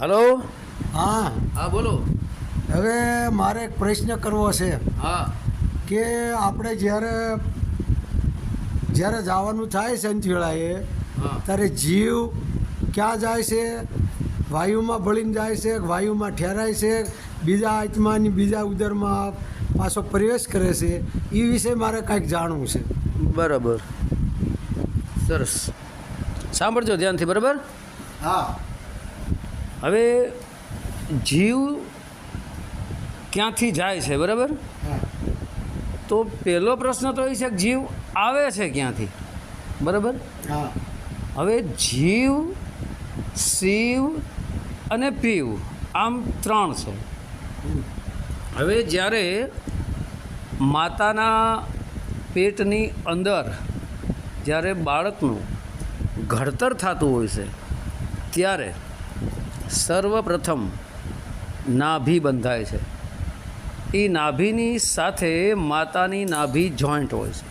Hello હા. હા બોલો. હવે મારે એક પ્રશ્ન કરવો છે હા. કે આપણે જ્યારે જ્યારે જવાનું થાય છે અંજવેળાએ હા. ત્યારે જીવ ક્યાં જાય છે? વાયુમાં ભળીને જાય છે વાયુમાં ઠેરાય છે બીજા આત્માની બીજા ઉદરમાં પાછો પ્રવેશ કરે છે એ વિશે મારે કાંઈક જાણવું છે. બરાબર. સરસ. સાંભળજો ધ્યાનથી બરાબર? હા. હવે જીવ ક્યાંથી જાય છે બરાબર? તો પહેલો પ્રશ્ન તો એ છે કે જીવ આવે છે ક્યાંથી? બરાબર? હા. હવે જીવ શિવ અને પીવ આમ ત્રણ છે. હવે જ્યારે માતાના પેટની અંદર જ્યારે બાળકનું ઘડતર થતું હોય છે ત્યારે સર્વપ્રથમ નાભી બંધાય છે. એ નાભીની સાથે માતાની નાભી જોઈન્ટ હોય છે.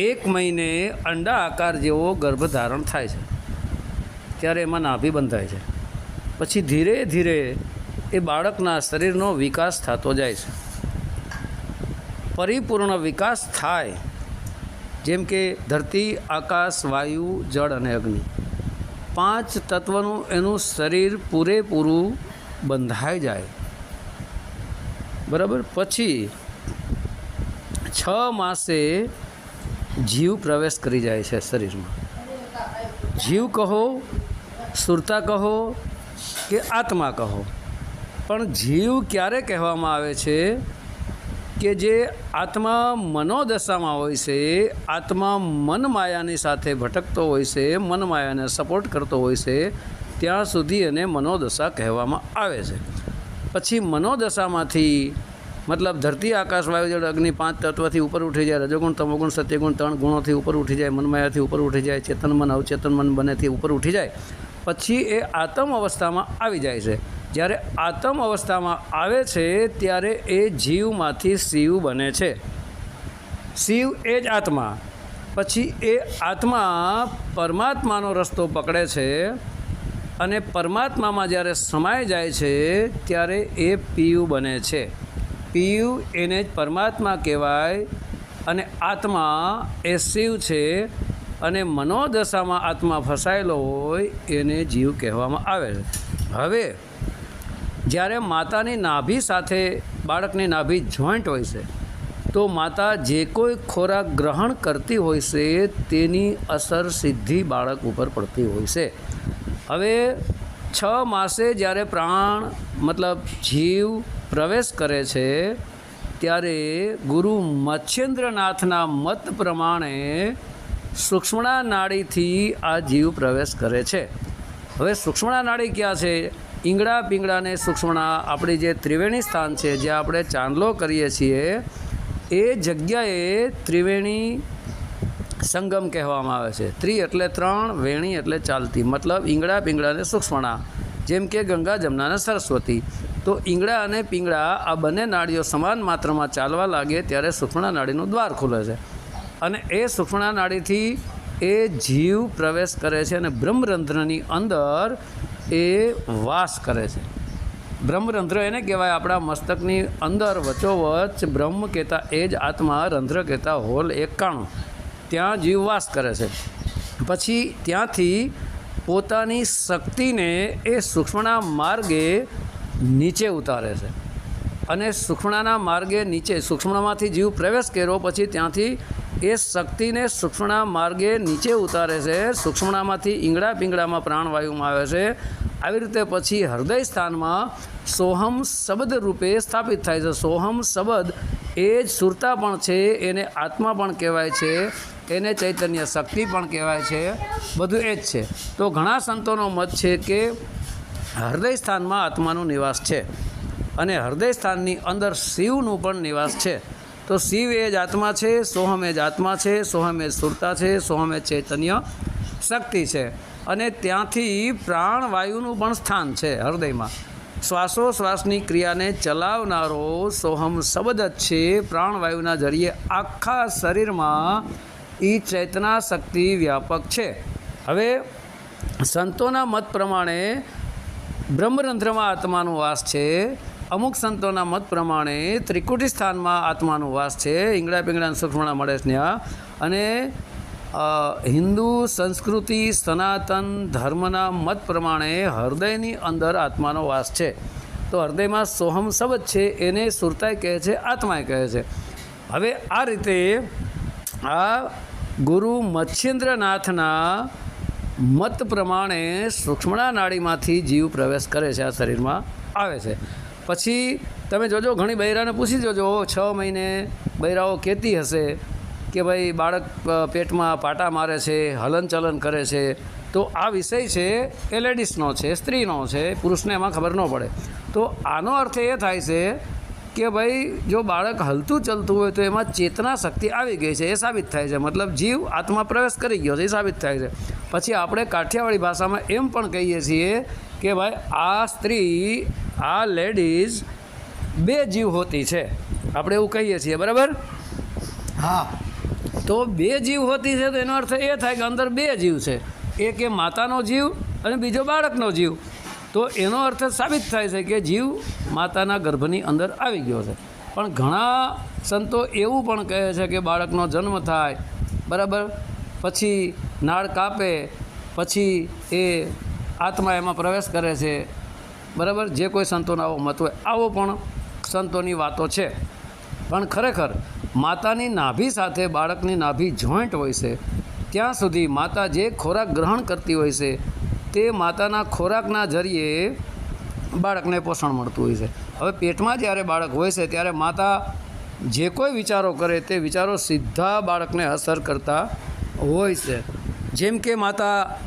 એક મહિને અંડા આકાર જેવો ગર્ભધારણ થાય છે. ત્યારે એમાં નાભી બંધાય છે. પછી ધીરે ધીરે એ બાળકના શરીરનો વિકાસ થતો જાય છે. પરિપૂર્ણ વિકાસ થાય, જેમ કે ધરતી, આકાશ, વાયુ, જળ અને અગ્નિ. પાંચ તત્વનું એનું શરીર પૂરેપૂરું બંધાઈ જાય. બરાબર? પછી છ માસે જીવ પ્રવેશ કરી જાય છે શરીરમાં. જીવ કહો, સુરતા કહો કે આત્મા કહો. પણ જીવ ક્યારે કહેવામાં આવે છે? કે જે આત્મા મનોદશામાં હોય છે, આત્મા મન માયાની સાથે ભટકતો હોય છે મન માયાને સપોર્ટ કરતો હોય છે, ત્યાં સુધી એને મનોદશા કહેવામાં આવે છે. પછી મનોદશામાંથી મતલબ ધરતી, આકાશ, વાયુ, જળ, અગ્નિ, પાંચ તત્વથી ઉપર ઉઠી જાય, રજોગુણ, તમોગુણ, સત્યગુણ, ત્રણ ગુણોથી ઉપર ઉઠી જાય, મનમાયાથી ઉપર ઉઠી જાય, ચેતન મન, અવચેતન મન બનેથી ઉપર ઉઠી જાય. પછી એ આતમ અવસ્થામાં આવી જાય છે. જ્યારે આત્મ અવસ્થામાં આવે છે, ત્યારે એ જીવમાંથી શિવ બને છે. શિવ એ જ આત્મા. પછી એ આત્મા પરમાત્માનો રસ્તો પકડે છે અને પરમાત્મામાં જ્યારે સમાય જાય છે, ત્યારે એ પીયુ બને છે. પીયુ એને જ પરમાત્મા કહેવાય અને આત્મા એ શિવ છે અને મનોદશામાં આત્મા ફસાયેલો હોય એને જીવ કહેવામાં આવે છે. હવે, જ્યારે માતાની નાભી સાથે બાળકની નાભી જોઈન્ટ હોય છે, તો માતા જે કોઈ ખોરાક ગ્રહણ કરતી હોય છે, તેની અસર સીધી બાળક ઉપર પડતી હોય છે. હવે, છ માસે જ્યારે પ્રાણ, મતલબ જીવ પ્રવેશ કરે છે, ત્યારે ગુરુ મચ્છેન્દ્રનાથના મત પ્રમાણે સૂક્ષ્મણા નાડીથી આ જીવ પ્રવેશ કરે છે. હવે સૂક્ષ્મણા નાડી ક્યાં છે? ઈંગડા પીંગડાને સૂક્ષ્મણા આપણી જે ત્રિવેણી સ્થાન છે, જે આપણે ચાંદલો કરીએ છીએ, એ જગ્યાએ ત્રિવેણી સંગમ કહેવામાં આવે છે. ત્રિ એટલે ત્રણ, વેણી એટલે ચાલતી. મતલબ ઈંગડા પીંગડાને સૂક્ષ્મણા, જેમ કે ગંગા જમનાને સરસ્વતી. તો ઈંગડા અને પીંગળા આ બંને નાડીઓ સમાન માત્રામાં ચાલવા લાગે ત્યારે સૂક્ષ્મણા નાડીનું દ્વાર ખુલે છે. અને એ સૂક્ષ્મણા નાડીથી એ જીવ પ્રવેશ કરે છે અને બ્રહ્મરંધ્રની અંદર એ વાસ કરે છે. બ્રહ્મરંધ્ર એને કહેવાય આપણા મસ્તકની અંદર વચોવચ, બ્રહ્મ કહેતા એ જ આત્મા, રંધ્ર કહેતા હોલ એકાણું ત્યાં જીવ વાસ કરે છે. પછી ત્યાંથી પોતાની શક્તિને એ સૂક્ષ્મણા માર્ગે નીચે ઉતારે છે. અને સૂક્ષ્મણાના માર્ગે નીચે, સૂક્ષ્મણમાંથી જીવ પ્રવેશ કર્યો, પછી ત્યાંથી એ શક્તિને સૂક્ષ્મણા માર્ગે નીચે ઉતારે છે. સૂક્ષ્મણામાંથી ઈંગડા પીંગડામાં પ્રાણવાયુમાં આવે છે. આવી રીતે પછી હૃદય સ્થાનમાં સોહમ શબ્દ રૂપે સ્થાપિત થાય છે. સોહમ શબ્દ એ જ સુરતા પણ છે, એને આત્મા પણ કહેવાય છે, એને ચૈતન્ય શક્તિ પણ કહેવાય છે. બધું એ જ છે. તો ઘણા સંતોનો મત છે કે હૃદય સ્થાનમાં આત્માનો નિવાસ છે. અને હૃદય સ્થાનની અંદર શિવનું પણ નિવાસ છે. તો શિવ એ જ આત્મા છે, સોહમ એ જ આત્મા છે, સોહમ એ સુરતા છે, સોહમ એ ચૈતન્ય શક્તિ છે. અને ત્યાંથી પ્રાણવાયુનું પણ સ્થાન છે હૃદયમાં. શ્વાસોશ્વાસની ક્રિયાને ચલાવનારો સોહમ શબ્દ જ છે. પ્રાણવાયુના જરીએ આખા શરીરમાં એ ચેતના શક્તિ વ્યાપક છે. હવે સંતોના મત પ્રમાણે બ્રહ્મરંધ્રમાં આત્માનો વાસ છે. અમુક સંતોના મત પ્રમાણે ત્રિકુટી સ્થાનમાં આત્માનો વાસ છે. ઈંગડા પીંગડા સુખમણા મળે છે અને હિન્દુ સંસ્કૃતિ, સનાતન ધર્મના મત પ્રમાણે હૃદયની અંદર આત્માનો વાસ છે. તો હૃદયમાં સોહમ શબ્દ છે, એને સુરતાય કહે છે આત્માએ કહે છે. હવે આ રીતે આ ગુરુ મચ્છેન્દ્રનાથના મત પ્રમાણે સૂક્ષ્મણા નાડીમાંથી જીવ પ્રવેશ કરે છે, આ શરીરમાં આવે છે. પછી તમે જોજો, ઘણી બૈરાને પૂછી જોજો છ મહિને બૈરાઓ કહેતી હશે કે ભાઈ, બાળક પેટમાં પાટા મારે છે હલનચલન કરે છે. તો આ વિષય છે એ લેડીઝનો છે, સ્ત્રીનો છે, પુરુષને એમાં ખબર ન પડે. તો આનો અર્થ એ થાય છે કે ભાઈ જો બાળક હલતું ચલતું હોય તો એમાં ચેતના શક્તિ આવી ગઈ છે એ સાબિત થાય છે. મતલબ જીવ આત્મા પ્રવેશ કરી ગયો છે એ સાબિત થાય છે. પછી આપણે કાઠિયાવાડી ભાષામાં એમ પણ કહીએ છીએ કે ભાઈ આ સ્ત્રી આ લેડીઝ બે જીવ હોતી છે. આપણે એવું કહીએ છીએ બરાબર? હા. તો બે જીવ હોતી છે તો એનો અર્થ એ થાય કે અંદર બે જીવ છે. એક એ માતાનો જીવ અને બીજો બાળકનો જીવ. તો એનો અર્થ સાબિત થાય છે કે જીવ માતાના ગર્ભની અંદર આવી ગયો છે. પણ ઘણા સંતો એવું પણ કહે છે કે બાળકનો જન્મ થાય, બરાબર? પછી નાળ કાપે, પછી એ આત્મા એમાં પ્રવેશ કરે છે, બરાબર? જે કોઈ સંતોનો આવો મત હોય, આવો પણ સંતોની વાતો છે. પણ ખરેખર માતાની નાભી સાથે બાળકની નાભી જોઈન્ટ હોય છે, ત્યાં સુધી માતા જે ખોરાક ગ્રહણ કરતી હોય છે તે માતાના ખોરાકના જરીએ બાળકને પોષણ મળતું હોય છે. હવે પેટમાં જ્યારે બાળક હોય છે, ત્યારે માતા જે કોઈ વિચારો કરે તે વિચારો સીધા બાળકને અસર કરતા હોય છે. જેમ કે માતા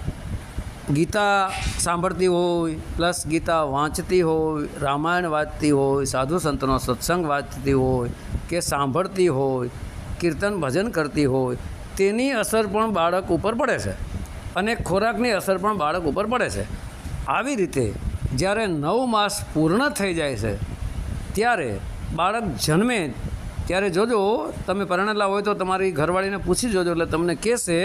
ગીતા સાંભળતી હોય, પ્લસ ગીતા વાંચતી હોય, રામાયણ વાંચતી હોય, સાધુ સંતનો સત્સંગ વાંચતી હોય, કે સાંભળતી હોય, કીર્તન ભજન કરતી હોય, તેની અસર પણ બાળક ઉપર પડે છે. અને ખોરાકની અસર પણ બાળક ઉપર પડે છે. આવી રીતે જ્યારે નવ માસ પૂર્ણ થઈ જાય છે, ત્યારે બાળક જન્મે, ત્યારે જોજો, તમે પરણેલા હોય તો તમારી ઘરવાળીને પૂછી જોજો, એટલે તમને કહેશે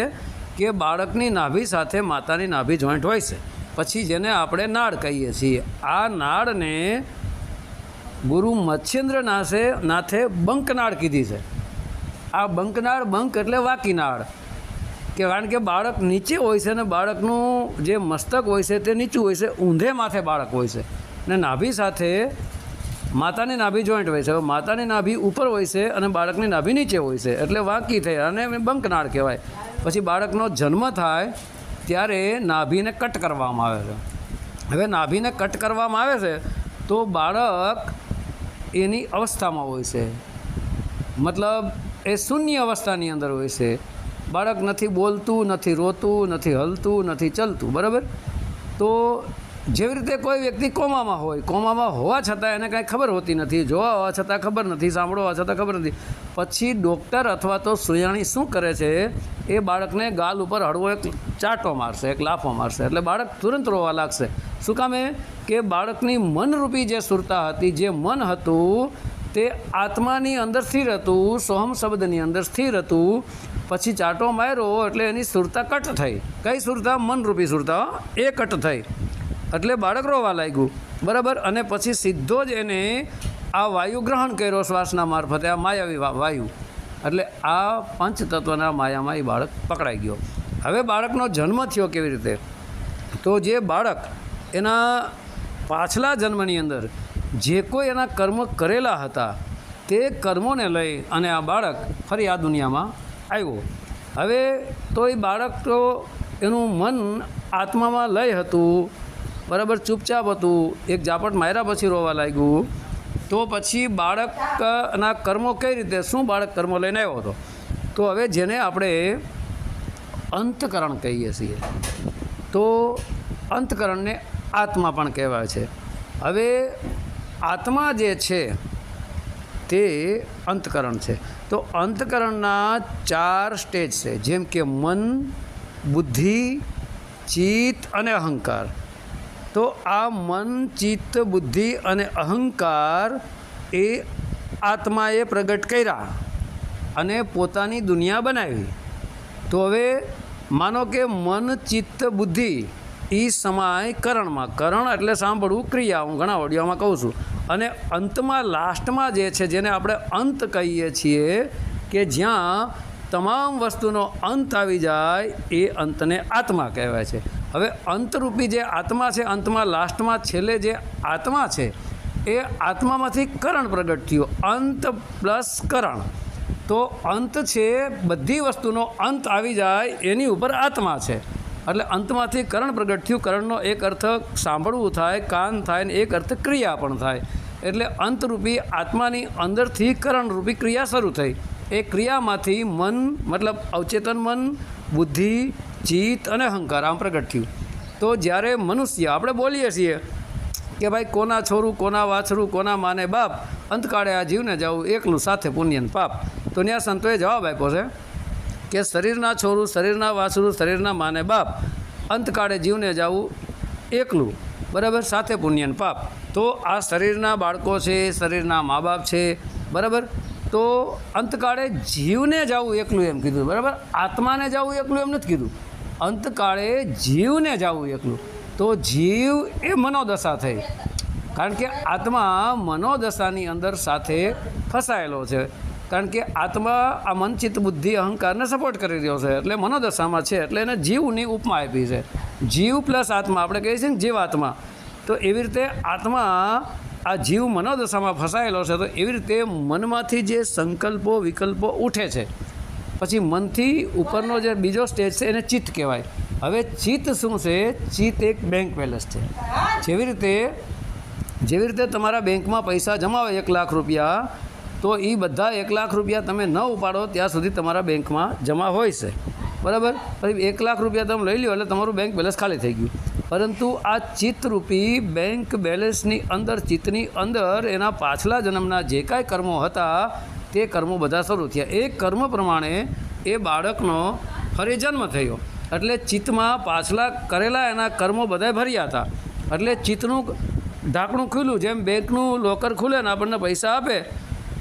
કે બાળકની નાભી સાથે માતાની નાભી જોઈન્ટ હોય છે. પછી જેને આપણે નાળ કહીએ છીએ, આ નાળને ગુરુ મચ્છેન્દ્ર નાથે બંકનાળ કીધી છે. આ બંકનાળ બંક એટલે વાકી નાળ કે કારણ કે બાળક નીચે હોય છે અને બાળકનું જે મસ્તક હોય છે તે નીચું હોય છે, ઊંધે માથે બાળક હોય છે. ને નાભી સાથે માતાની નાભી જોઈન્ટ હોય છે. હવે માતાની નાભી ઉપર હોય છે અને બાળકની નાભી નીચે હોય છે. એટલે વાંકી થઈ અને બંકનાળ કહેવાય. પછી બાળકનો જન્મ થાય ત્યારે નાભીને કટ કરવામાં આવે છે. હવે નાભીને કટ કરવામાં આવે છે તો બાળક એની અવસ્થામાં હોય છે. મતલબ એ શૂન્ય અવસ્થાની અંદર હોય છે. બાળક નથી બોલતું, નથી રોતું, નથી હલતું, નથી ચલતું, બરાબર? તો જેવી રીતે કોઈ વ્યક્તિ કોમામાં હોય, કોમામાં હોવા છતાં એને કાંઈ ખબર હોતી નથી, જોવા હોવા છતાં ખબર નથી, સાંભળવા છતાં ખબર નથી. પછી ડૉક્ટર અથવા તો સુયાણી શું કરે છે? એ બાળકને ગાલ ઉપર હળવો એક ચાટો મારશે, એક લાફો મારશે. એટલે બાળક તુરંત રોવા લાગશે. શું કામે? કે બાળકની મનરૂપી જે સુરતા હતી, જે મન હતું, તે આત્માની અંદર સ્થિર હતું, સોહમ શબ્દની અંદર સ્થિર હતું પછી ચાટો માર્યો એટલે એની સુરતા કટ થઈ. કઈ સુરતા? મનરૂપી સુરતા એ કટ થઈ. એટલે બાળક રોવા લાગ્યું. બરાબર? અને પછી સીધો જ એને આ વાયુ ગ્રહણ કર્યો શ્વાસના મારફતે, આ માયાવી વાયુ. એટલે આ પંચતત્વના માયામાં એ બાળક પકડાઈ ગયો. હવે બાળકનો જન્મ થયો કેવી રીતે? તો જે બાળક એના પાછલા જન્મની અંદર જે કોઈ એના કર્મ કરેલા હતા, તે કર્મોને લઈ અને આ બાળક ફરી આ દુનિયામાં આવ્યો. હવે તો એ બાળક તો એનું મન આત્મામાં લય હતું, બરાબર ચૂપચાપ હતું, એક ઝાપટ માર્યા પછી રોવા લાગ્યું. તો પછી બાળકના કર્મો કઈ રીતે, શું બાળક કર્મો લઈને આવ્યો હતો? તો હવે જેને આપણે અંતકરણ કહીએ છીએ, તો અંતકરણને આત્મા પણ કહેવાય છે. હવે આત્મા જે છે તે અંતકરણ છે. તો અંતકરણના ચાર સ્ટેજ છે. જેમ કે મન, બુદ્ધિ, ચિત્ત અને અહંકાર. તો આ મન, ચિત્ત, બુદ્ધિ અને અહંકાર એ આત્માએ પ્રગટ કર્યા અને પોતાની દુનિયા બનાવી. તો હવે માનો કે મન, ચિત્ત, બુદ્ધિ એ સમાય કરણમાં. કરણ એટલે સાંભળવું ક્રિયા. હું ઘણા ઓડિયોમાં કહું છું. અને અંતમાં, લાસ્ટમાં જે છે, જેને આપણે અંત કહીએ છીએ, કે જ્યાં તમામ વસ્તુનો અંત આવી જાય, એ અંતને આત્મા કહેવાય છે. હવે અંતરૂપી જે આત્મા છે, અંતમાં, લાસ્ટમાં, છેલ્લે જે આત્મા છે, એ આત્મામાંથી કરણ પ્રગટ થયું. અંત પ્લસ કરણ. તો અંત છે, બધી વસ્તુનો અંત આવી જાય એની ઉપર આત્મા છે. એટલે અંતમાંથી કરણ પ્રગટ થયું. કરણનો એક અર્થ સાંભળવું થાય, કાન થાય ને એક અર્થ ક્રિયા પણ થાય. એટલે અંતરૂપી આત્માની અંદરથી કરણરૂપી ક્રિયા શરૂ થઈ. એ ક્રિયામાંથી મન, મતલબ અવચેતન મન, બુદ્ધિ, ચિત્ત અને અહંકાર આમ પ્રગટ થયું. તો જ્યારે મનુષ્ય, આપણે બોલીએ છીએ કે ભાઈ કોના છોરું, કોના વાછરું, કોના માને બાપ, અંતકાળે આ જીવને જવું એકલું સાથે પુણ્યન પાપ. તો ત્યાં સંતોએ જવાબ આપ્યો છે કે શરીરના છોરું, શરીરના વાસરું શરીરના માને બાપ અંતકાળે જીવને જવું એકલું, બરાબર? સાથે પુણ્યન પાપ. તો આ શરીરના બાળકો છે, શરીરના મા બાપ છે, બરાબર? તો અંતકાળે જીવને જવું એકલું એમ કીધું, બરાબર? આત્માને જવું એકલું એમ નથી કીધું. અંતકાળે જીવને જવું એકલું. તો જીવ એ મનોદશા થઈ. કારણ કે આત્મા મનોદશાની અંદર સાથે ફસાયેલો છે. કારણ કે આત્મા આ મનચિત્ત બુદ્ધિ અહંકારને સપોર્ટ કરી રહ્યો છે. એટલે મનોદશામાં છે, એટલે એને જીવની ઉપમા આપી છે. જીવ પ્લસ આત્મા, આપણે કહીએ છીએ ને જીવાત્મા. તો એવી રીતે આત્મા આ જીવ મનોદશામાં ફસાયેલો છે, તો એવી રીતે મનમાંથી જે સંકલ્પો, વિકલ્પો ઉઠે છે. પછી મનથી ઉપરનો જે બીજો સ્ટેજ છે, એને ચિત્ત કહેવાય. હવે ચિત્ત શું છે? ચિત્ત એક બેંક બેલેન્સ છે. જેવી રીતે જેવી રીતે તમારા બેંકમાં પૈસા જમાવે એક લાખ રૂપિયા તો એ બધા એક લાખ રૂપિયા તમે ન ઉપાડો, ત્યાં સુધી તમારા બેંકમાં જમા હોય છે. બરાબર? પછી એક લાખ રૂપિયા તમે લઈ લો એટલે તમારું બેંક બેલેન્સ ખાલી થઈ ગયું. પરંતુ આ ચિત્તરૂપી બેંક બેલેન્સની અંદર, ચિત્તની અંદર એના પાછલા જન્મના જે કાંઈ કર્મો હતા, તે કર્મો બધા શરૂ થયા. એ કર્મ પ્રમાણે એ બાળકનો ફરી જન્મ થયો. એટલે ચિત્તમાં પાછલા કરેલા એના કર્મો બધા ભર્યા હતા. એટલે ચિત્તનું ઢાંકણું ખુલ્યું, જેમ બેંકનું લોકર ખુલે ને આપણને પૈસા આપે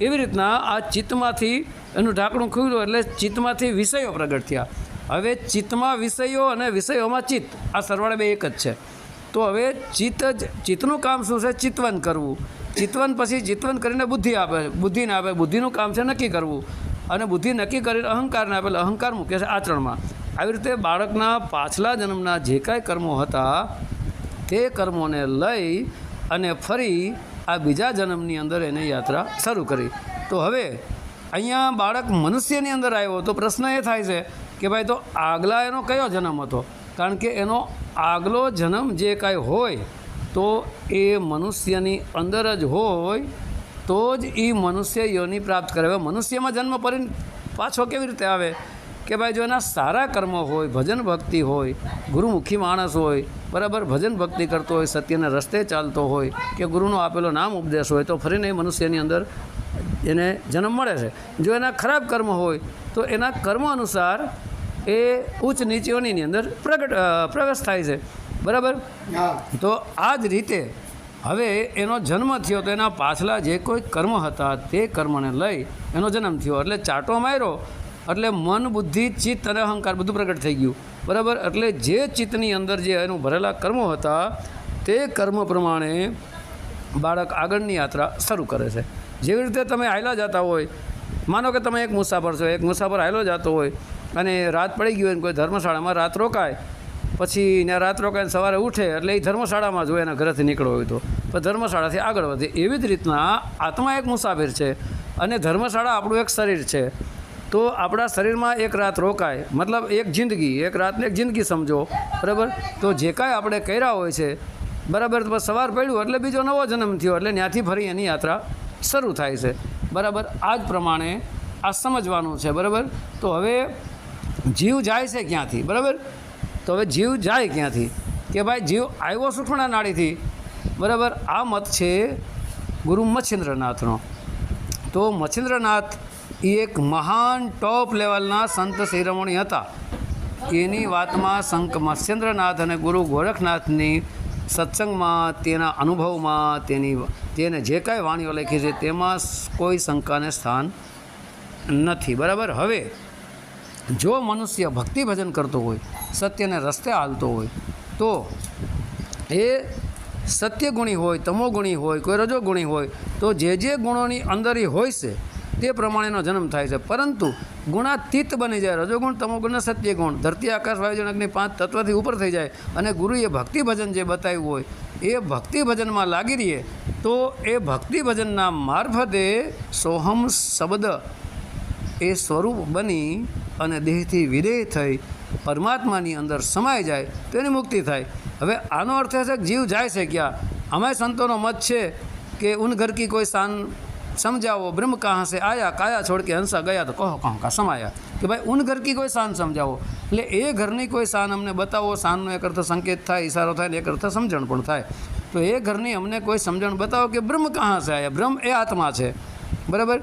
એવી રીતના આ ચિત્તમાંથી એનું ઢાંકણું ખુલ્યું એટલે ચિત્તમાંથી વિષયો પ્રગટ થયા. હવે ચિત્તમાં વિષયો અને વિષયોમાં ચિત્ત, આ સરવાળે બે એક જ છે. તો હવે ચિત્ત જ, ચિત્તનું કામ શું છે? ચિત્તવન કરવું. ચિત્તવન પછી ચિત્તવન કરીને બુદ્ધિ આપે, બુદ્ધિને આપે. બુદ્ધિનું કામ છે નક્કી કરવું. અને બુદ્ધિ નક્કી કરીને અહંકારને આપેલ અહંકાર મૂકે છે આચરણમાં. આવી રીતે બાળકના પાછલા જન્મના જે કાંઈ કર્મો હતા, તે કર્મોને લઈ અને ફરી આ બીજા જન્મની અંદર એને યાત્રા શરૂ કરી. તો હવે અહીંયા બાળક મનુષ્યની અંદર આવ્યો તો પ્રશ્ન એ થાય છે કે ભાઈ તો આગલા એનો કયો જન્મ હતો? કારણ કે એનો આગલો જન્મ જે કાંઈ હોય તો એ મનુષ્યની અંદર જ હોય તો જ એ મનુષ્ય યોની પ્રાપ્ત કરે. હવે મનુષ્યમાં જન્મ પરિ પાછો કેવી રીતે આવે? કે ભાઈ જો એના સારા કર્મ હોય ભજન ભક્તિ હોય ગુરુમુખી માણસ હોય બરાબર ભજન ભક્તિ કરતો હોય સત્યના રસ્તે ચાલતો હોય કે ગુરુનો આપેલો નામ ઉપદેશ હોય તો ફરીને એ મનુષ્યની અંદર એને જન્મ મળે છે. જો એના ખરાબ કર્મ હોય તો એના કર્મ અનુસાર એ ઉચ્ચ નીચેઓની અંદર પ્રગટ પ્રવેશ થાય છે. બરાબર? તો આ જ રીતે હવે એનો જન્મ થયો તો એના પાછલા જે કોઈ કર્મ હતા તે કર્મને લઈ એનો જન્મ થયો. એટલે ચાટો માર્યો એટલે મન, બુદ્ધિ, ચિત્ત અને અહંકાર બધું પ્રગટ થઈ ગયું. બરાબર? એટલે જે ચિત્તની અંદર જે એનું ભરેલા કર્મો હતા, તે કર્મ પ્રમાણે બાળક આગળની યાત્રા શરૂ કરે છે. જેવી રીતે તમે આયલા જતા હોય, માનો કે તમે એક મુસાફર છો, એક મુસાફર હાયલો જતો હોય, અને રાત પડી ગઈ હોય કોઈ ધર્મશાળામાં રાત રોકાય, પછી એને રાત રોકાઈને સવારે ઉઠે, એટલે એ ધર્મશાળામાં જ એના ઘરેથી નીકળ્યો હોય તો. પણ ધર્મશાળાથી આગળ વધે. એવી જ રીતના આત્મા એક મુસાફિર છે, અને ધર્મશાળા આપણું એક શરીર છે. તો આપણા શરીરમાં એક રાત રોકાય. મતલબ એક જિંદગી, એક રાતને એક જિંદગી સમજો. બરાબર? તો જે કાંઈ આપણે કર્યા હોય છે, બરાબર? તો સવાર પડ્યું એટલે બીજો નવો જન્મ થયો એટલે ત્યાંથી ફરી એની યાત્રા શરૂ થાય છે. બરાબર? આ જ પ્રમાણે આ સમજવાનું છે, બરાબર? તો હવે જીવ જાય છે ક્યાંથી, બરાબર? તો હવે જીવ જાય ક્યાંથી? કે ભાઈ, જીવ આવ્યો સુખણા નાડીથી બરાબર? આ મત છે ગુરુ મચ્છિન્દ્રનાથનો. તો મચ્છિન્દ્રનાથ એ એક મહાન ટોપ લેવલના સંત શિરોમણી હતા. એની વાતમાં શંક મત્સ્યેન્દ્રનાથ અને ગુરુ ગોરખનાથની સત્સંગમાં તેના અનુભવમાં તેની તેને જે કાંઈ વાણીઓ લખી છે તેમાં કોઈ શંકાને સ્થાન નથી. બરાબર? હવે, જો મનુષ્ય ભક્તિ ભજન કરતો હોય, સત્યને રસ્તે હાલતો હોય, તો એ સત્યગુણી હોય, તમોગુણી હોય, કોઈ રજોગુણી હોય, તો જે જે ગુણોની અંદર એ હોય છે તે પ્રમાણેનો જન્મ થાય છે. પરંતુ ગુણાતીત બની જાય. રજોગુણ તમોગુણ સત્ય ગુણ ધરતી આકાશ વાયુજન પાંચ તત્વથી ઉપર થઈ જાય અને ગુરુએ ભક્તિ ભજન જે બતાવ્યું હોય, એ ભક્તિ ભજનમાં લાગી રહીએ, તો એ ભક્તિ ભજનના મારફતે સોહમ શબ્દ એ સ્વરૂપ બની અને દેહથી વિદેહ થઈ, પરમાત્માની અંદર સમાઈ જાય, તેની મુક્તિ થાય. હવે આનો અર્થ એ છે કે જીવ જાય છે ક્યાં? અમે સંતોનો મત છે કે ઉન ઘર કી કોઈ શાન સમજાવો બ્રહ્મ કહાં से આયા, કાયા છોડ કે હંસા ગયા તો કહો કહો કા સમાયા. કે ભાઈ, ઉન ઘર કી કોઈ શાન સમજાવો. એટલે એ ઘરની કોઈ શાન અમને બતાવો શાનનો એક અર્થ સંકેત થાય, ઈશારો થાય ને એક અર્થ સમજણ પણ થાય. તો એ ઘરની અમને કોઈ સમજણ બતાવો કે બ્રહ્મ કહાં છે આયા, બ્રહ્મ એ આત્મા છે. બરાબર?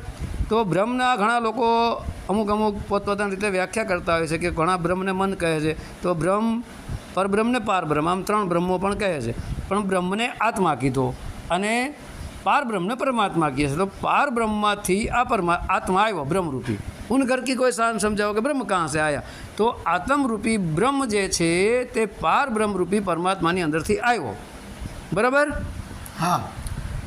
તો બ્રહ્મના ઘણા લોકો અમુક અમુક પોતપોતાની રીતે વ્યાખ્યા કરતા હોય છે કે ઘણા બ્રહ્મને મન કહે છે. તો બ્રહ્મ, પરબ્રહ્મને પારબ્રહ્મ, આમ ત્રણ બ્રહ્મો પણ કહે છે. પણ બ્રહ્મને આત્મા કીધો. અને પારબ્રહ્મને પરમાત્મા કહે છે. તો પારબ્રહ્મમાંથી આ પરમા આત્મા આવ્યો બ્રહ્મરૂપી. ઉન ઘર કી કોઈ સાન સમજાવો કે બ્રહ્મ કાં से આયા? તો આત્મરૂપી બ્રહ્મ જે છે તે પાર બ્રહ્મરૂપી પરમાત્માની અંદરથી આવ્યો. બરાબર? હા.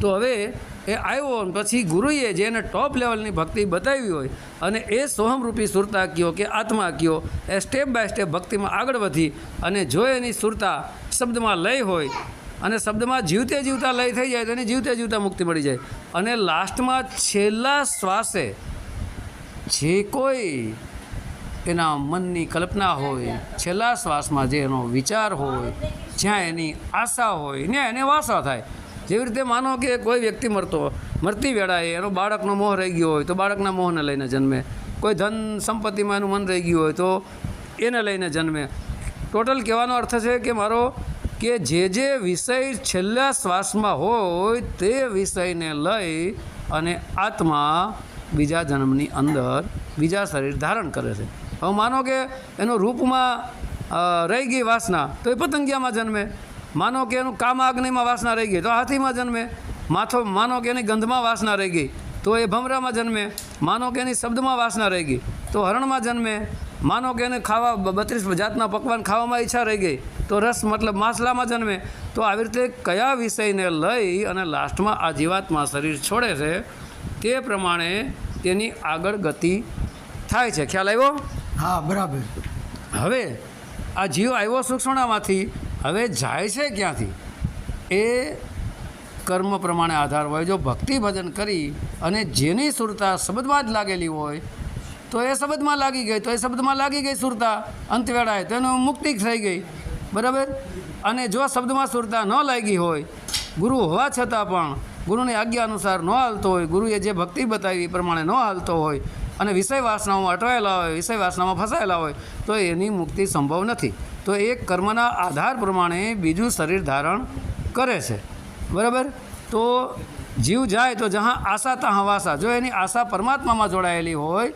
તો હવે એ આવ્યો અને પછી ગુરુએ જેને ટોપ લેવલની ભક્તિ બતાવી હોય અને એ સોહમરૂપી સુરતા કયો કે આત્મા કયો એ સ્ટેપ બાય સ્ટેપ ભક્તિમાં આગળ વધી અને જો એની સુરતા શબ્દમાં લય હોય અને શબ્દમાં જીવતે જીવતા લય થઈ જાય તો જીવતે જીવતા મુક્તિ મળી જાય. અને લાસ્ટમાં છેલ્લા શ્વાસે જે કોઈ એના મનની કલ્પના હોય, છેલ્લા શ્વાસમાં જે એનો વિચાર હોય, જ્યાં એની આશા હોય, ને એને વાસા થાય. જેવી રીતે માનો કે કોઈ વ્યક્તિ મરતો, મરતી વેળાએ એનો બાળકનો મોહ રહી ગયો હોય તો બાળકના મોહને લઈને જન્મે. કોઈ ધન સંપત્તિમાં એનું મન રહી ગયું હોય તો એને લઈને જન્મે. ટોટલ કહેવાનો અર્થ છે કે મારો કે જે જે વિષય છેલ્લા શ્વાસમાં હોય તે વિષયને લઈ અને આત્મા બીજા જન્મની અંદર બીજા શરીર ધારણ કરે છે. હવે માનો કે એનું રૂપમાં રહી ગઈ વાસના, તો એ પતંગિયામાં જન્મે. માનો કે એનું કામાગ્નિમાં વાસના રહી ગઈ, તો હાથીમાં જન્મે. માથો, માનો કે એની ગંધમાં વાસના રહી ગઈ, તો એ ભમરામાં જન્મે. માનો કે એની શબ્દમાં વાસના રહી ગઈ, તો હરણમાં જન્મે. માનો કે એને ખાવા બત્રીસ જાતના પકવાન ખાવામાં ઈચ્છા રહી ગઈ તો રસ મતલબ માસલામાં જન્મે. તો આવી રીતે કયા વિષયને લઈ અને લાસ્ટમાં આ જીવાત્મા શરીર છોડે છે તે પ્રમાણે તેની આગળ ગતિ થાય છે. ખ્યાલ આવ્યો? હા બરાબર. હવે આ જીવ આવ્યો સુક્ષણામાંથી હવે જાય છે ક્યાંથી? એ કર્મ પ્રમાણે આધાર હોય. જો ભક્તિ ભજન કરી અને જેની સુરતા શબ્દમાં જ લાગેલી હોય તો એ શબ્દમાં લાગી ગઈ તો એ શબ્દમાં લાગી ગઈ સુરતા. અંતવેળાએ તો એનું મુક્તિ થઈ ગઈ. બરાબર? અને જો શબ્દમાં સુરતા ન લાગી હોય, ગુરુ હોવા છતાં પણ ગુરુની આજ્ઞા અનુસાર ન હાલતો હોય, ગુરુએ જે ભક્તિ બતાવી એ પ્રમાણે ન હાલતો હોય, અને વિષય વાસનાઓમાં અટવાયેલા હોય, વિષય વાસનામાં ફસાયેલા હોય, તો એની મુક્તિ સંભવ નથી. તો એ કર્મના આધાર પ્રમાણે બીજું શરીર ધારણ કરે છે. બરાબર? તો જીવ જાય તો જહાં આશા તहाँ વાસા. જો એની આશા પરમાત્મામાં જોડાયેલી હોય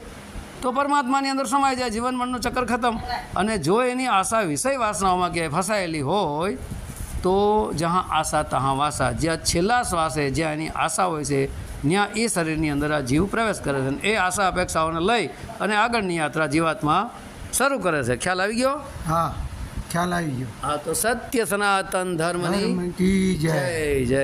તો પરમાત્માની અંદર સમાઈ જાય જીવન મનનું ચક્કર ખતમ. અને જો એની આશા વિષય વાસનાઓમાં ક્યાંય ફસાયેલી હોય તો જહાં આશા તહાં વાસા. જ્યાં છેલ્લા શ્વાસે જ્યાં એની આશા હોય છે ત્યાં એ શરીરની અંદર આ જીવ પ્રવેશ કરે છે. એ આશા અપેક્ષાઓને લઈ અને આગળની યાત્રા જીવાત્મા શરૂ કરે છે. ખ્યાલ આવી ગયો? હા ખ્યાલ આવી ગયો. હા તો સત્ય સનાતન ધર્મની જય જય.